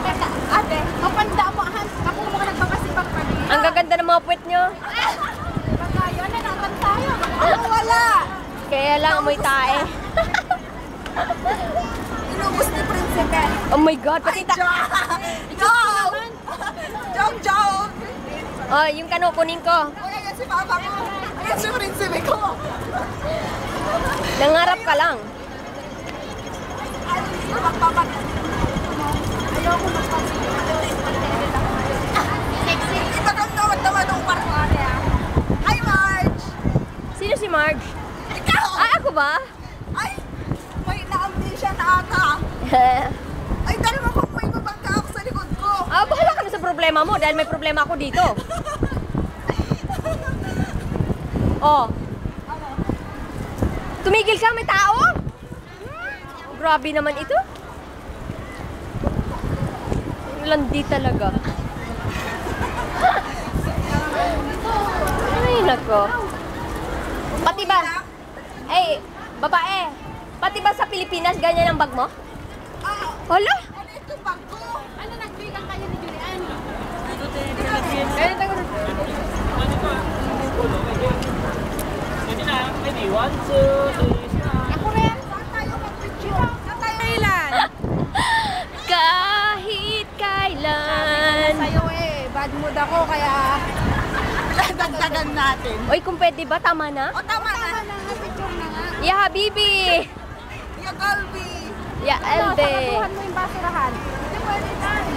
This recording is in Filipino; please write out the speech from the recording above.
Na? Ate, kapanda mo. Han, kapag mo ka pa rin. Ang gaganda ng mga puwet nyo. Baka yun, ano naman tayo. Ako wala. Kaya lang amoy tae. Inubos ni Prinsipe. Oh my God, pati ta... Joke! Joke, joke! Oh, yung kano, kunin ko. Ayan si mama ko. Ayan si Prinsipe ko. Nangarap ka lang. Ay, magpapat. Ayoko Sexy. Iba kang tawad naman ng parmane ah. Hi, Marge! Sino si Marge? Ikaw! Ah, ako ba? Ay! May na-amnesia na ata. Ay, mo kung may babangga ako sa likod ko. ah, bahala ka na sa problema mo dahil may problema ako dito. Oh. Tumigil ka, may tao? Oh, grabe naman ito. Landi talaga. Ay, nako. Pati ba? Eh, babae. Pati ba sa Pilipinas ganyan ang bag mo? Ah, Hala? ano ito bag ko? Ano nagbilang kayo ni Julian? Kaya tayo Pwede na, maybe one, two, three, Ako rin. Saan tayo mag-picture? Saan tayo? Kailan? Kahit kailan. Sa'yo eh, bad mood ako kaya... Dagdagan natin. Oy, kung pwede ba, tama na? O tama na. Tama na, picture na nga. Ya, Habibi! Ya Galbi. Ya, Elde! Saratuhan mo yung basurahan. Hindi pwede na.